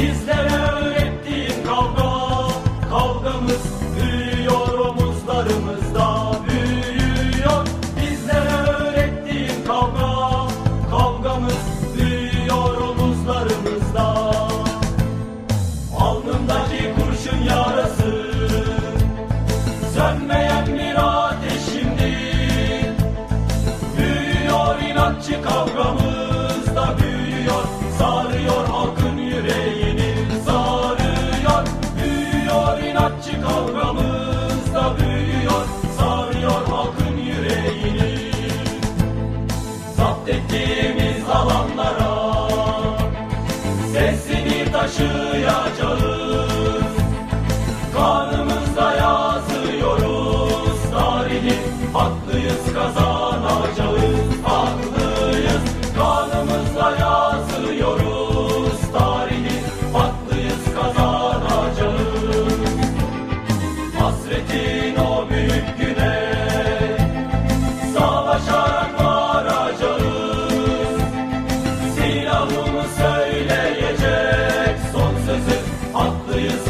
Bizlere öğrettiğin kavga Kavgamız büyüyor omuzlarımızda büyüyor. Bizlere öğrettiğin kavga Kavgamız büyüyor omuzlarımızda. Alnımdaki kurşun yarası Sönmeyen bir ateşimdi Büyüyor inatçı Zapt ettiğimiz alanlara Sesini taşıyacağız. Kanımızda yazıyoruz Tarihi haklıyız kazan Julius.